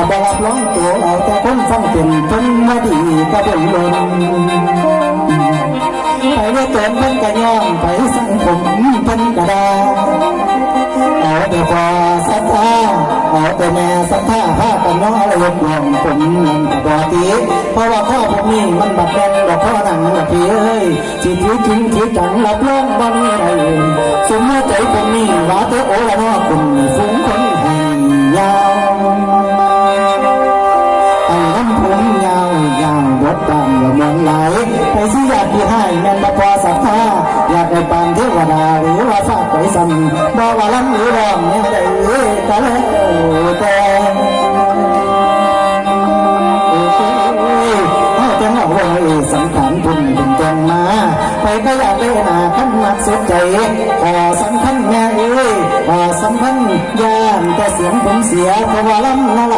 ราบรับร้องตัวเอาแต่คนฟังเป็นจนมาดีก็เป็นลมไปเรื่อยเติมเพิ่นก็ย่อมไปสังคมเพิ่นก็ได้เอาแต่พอสัทธาเอาแต่แม่สัทธาพากันน้องเอารวมรวมผมนั่นก็บอตีเพราะว่าพ่อผมนี่มันบัดแดงดอกพ่อหนังละพี่เอ้ยสิถือจริงถือจังรับรองบ่มีอะไรสมมติใจผมนี่ว่าแต่โอละเนาะคุณ ที่ให้แม่นมาพอสัทธาอยากได้ปานเทวดาหรือว่าฝากไปสั่นบ่ว่าลำหรือร้องเนี่ยได้ก็แล้วแต่เอาแต่เอาไว้สำคัญพุ่นเป็นจงมาไปก็อยากได้หนาขันมักสุดใจขอสำคัญแม่เอ้ยขอสำคัญยามแต่เสียงผมเสียเพราะว่าล้ำละไหล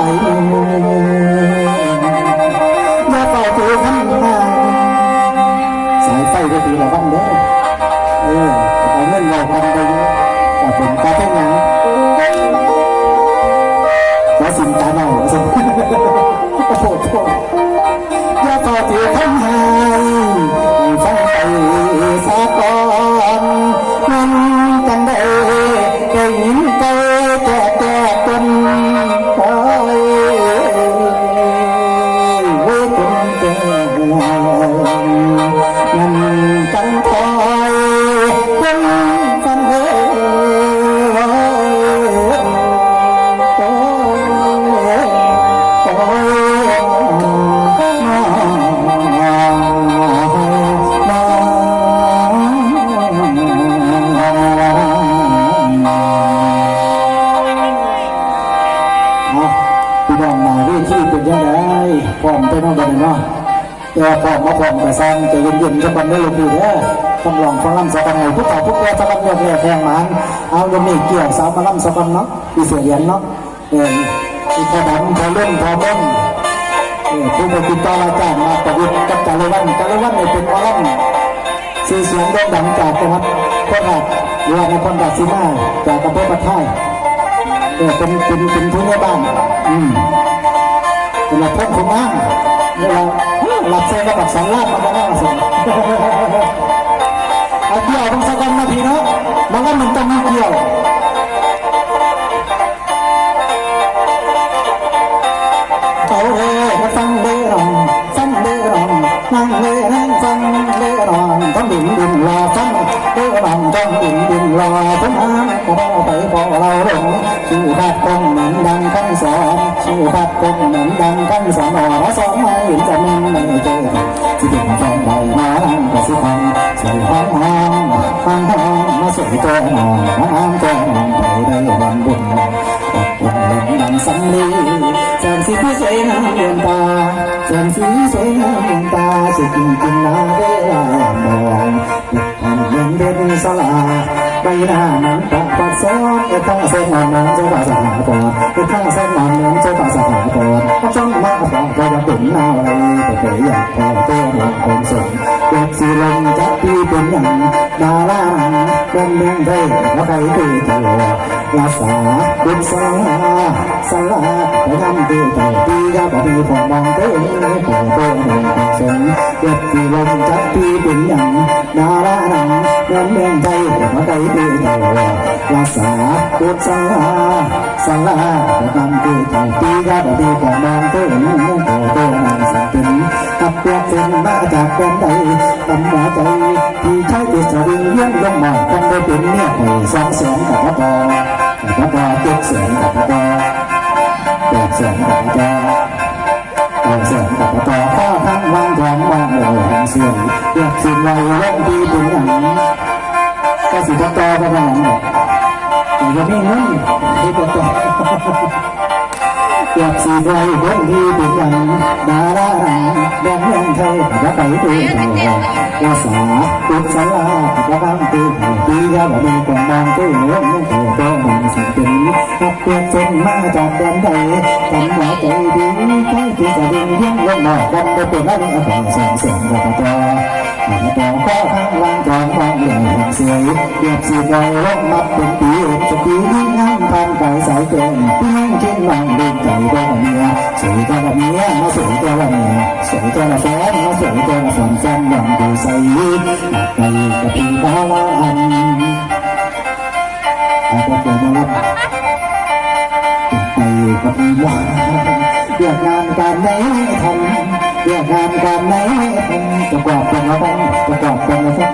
แต่พร้อมมาพร้อมกระซังใจเย็นๆจะบันได้เลยพี่เด้อต้องลองฟังลำสักกันหน่อยผู้ต่อผู้แก่จะลำเรียบเรียบแพงมันเอาเดี๋ยวนี้เกี่ยวสาวมาลำสักกันเนาะพี่เสียเหรียญเนาะเอออีพอดันพอเล่นพอเล่นเออผู้มาติดต่อรายการมาประยุทธ์กับจารวันจารวันเนี่ยเป็นวอลลัมสื่อเสียงโด่งดังจากจังหวัดโคราชหรือว่าในคนดาซิมาจากอำเภอปะไทยเออเป็นเป็นเป็นผู้ในบ้านอืมเวลาพบคุณนั่งเวลา หลับเซกับบสองรอบมาก็นั่สิเอาเกี่ยวต้องสักวันนาทีเนาะมันก็มันต้องมีเกี่ยวเอาเอ้มาฟังเบรองฟังเบรองนั่งเด้อนั่งฟังเบรองต้องดิ่งดิ่งรอ ฟังเด้อรองต้องดิ่งดิ่งรอทุกน้ำก็ต้อไปพอเราหลงชื่อพัดคงเหมือนดังขั้นสองชื่อพัดคงเหมือนดังขั้นสอนอ๋อสอนมาเห็นจะมันไม่เจอที่เป็นแฟนใดมาลังก็สิพังสวยห้องห้องห้องห้องมาสวยตัวหนอนน้ำตัว หน้านังปักปักซ้อนไอ้ข้างเส้นนานังเจ้าป่าสหาปนไอ้ข้างเส้นนานังเจ้าป่าสหาปอนก็จ้องมาปอกก็ยังเป็นหน้าไรแต่เผยอยากพอตัวหลงคงสนเด็กสีลมจับปีเป็นอย่างดาราเป็นเมืองไทยแล้วไปตีตัว รักษาบุญสลาสลาไปทำตีต่าตีกับปีผมมองเต้นขอตัวหลงคงสนเด็กสีลมจับปีเป็นอย่างดาราหนังเป็นเมืองไทยแล้วไปตีเต่ารักษาบุญสลาสลาไปทำตีต่าตีกับปีผมมองเต้นขอตัวหลงสังเป็นกับเปียกเป็นมาจากเป็นใดตำหนาใจที่ใช้ติดสวิงเลี้ยงลงมาคงได้เป็นเนี่ยหอยสองแสนกับพระบอ ยังไม่งที่พระบออยากสีไฟคนที่เป็นอย่างดาราแดงเมืองไทยพระไปตีหัวภาษาปุษลาพระบางตีตียาบดีกองมองตู้เนื้อโตโตมันสังเป็นขับเปียกเป็นมาจากแดนใดทำหัวใจดีใจที่จะดึงเลี้ยงลงมาดันไปเป็นอะไรอะไรแสงแสงกับพระ จองข้อข้างลางจองมองเหลืองสียเรียบสีไฟลงนับเป็นปีอบสปีนี้งามทำไก่สายเกินพี่นั่งคิดนั่งดื่มใจตัวเมียสวยตัวเมียมาสวยตัวเมียสวยตัวแฟนมาสวยตัวแฟนแฟนอย่างดูใสหนักไปกับพี่บ้าละอันอาจจะเกิดมารับไปกับพี่บ้าเรียกงานการไหนทำ เรียกงานการไหนทำจะกอดกันมาบ้างจะกอดกันมาสัก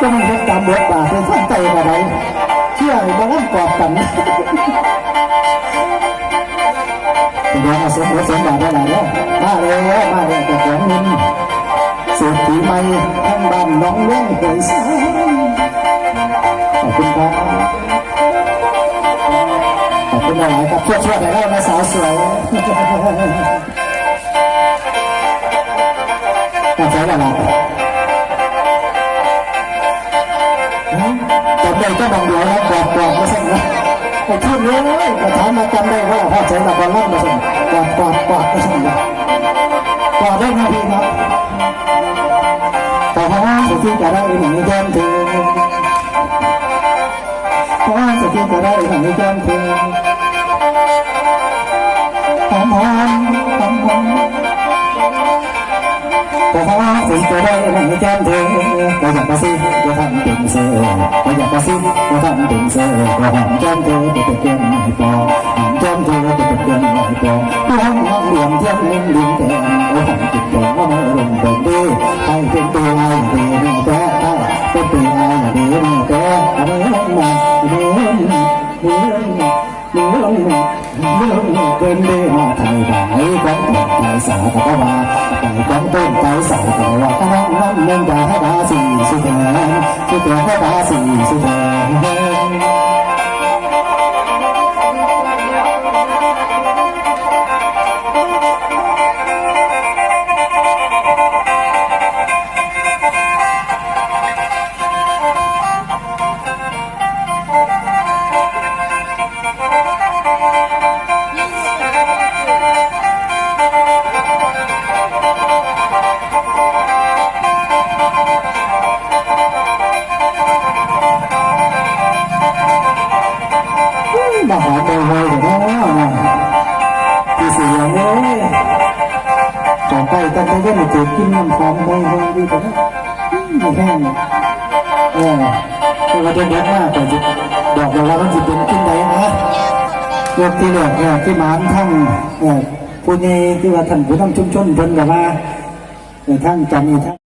ก็มันเป็นตามบทบาทเป็นสั้นใจอะไรเชื่อหรือบ้างกอดกันเดี๋ยวมาเสียบทเสียบาทได้หลายแล้วมาเลยมาเลยแต่แของนินเศรษฐีใหม่ทั้งบ้านน้องเลี้ยงเคยสา หลายๆครับช่วยช่วยๆหน่อยแล้วนะสาวสวยน่าใช้อะไรจำได้ก็มองเดียวนะกอดกอดมาสั่งนะไอ้ที่เลยกระถามมาจำได้ว่าพ่อใช้หลักบอลล่ำมาสั่งกอดกอดกอดมาสั่งนะกอดได้นะพี่ครับแต่ถ้าสุดที่จะได้หนึ่งแก้มเธอเพราสุดที่จะได้หนึ่งแก้มเธ แต่ถ้าคุณจะได้หนังแก้มเธอก็อยากกระซิบก็ทำเป็นเสือก็อยากกระซิบก็ทำเป็นเสือก็หอมแก้มเธอจะเป็นแก้มไม่พอหอมแก้มเธอจะเป็นแก้มไม่พอหอมหอมเหลี่ยมเทียมลิ้นลิ้นแทนโอ้หอมจิตแดงว่ามาลงเดินดีให้เป็นตัวไอ้เดียแท้เป็นตัวไอ้เดียแท้อะไรมาเดียเดียเรื่อง ลงเรื่องเกินเรื่องไทยหลายของไทยสาวก็ว่าไทยของต้นไทยสาวก็ว่าน้องนั่งเมืองดาให้ดาสีสุดแดนสุดแดนให้ดาสีสุดแดน องไปแต่ยังไม่เจอกินน้ำหอมใบหอมดีกว่าไม่แห้งเออเราเด็กๆมากแต่จะบอกเราว่ามันจะเป็นกินไหนนะยกที่เหลือเนี่ยที่หมานทั้งเออผู้นี้ที่ว่าท่านผู้นำชุมชนเพิ่นแบบว่าทั้งจำอีทั้ง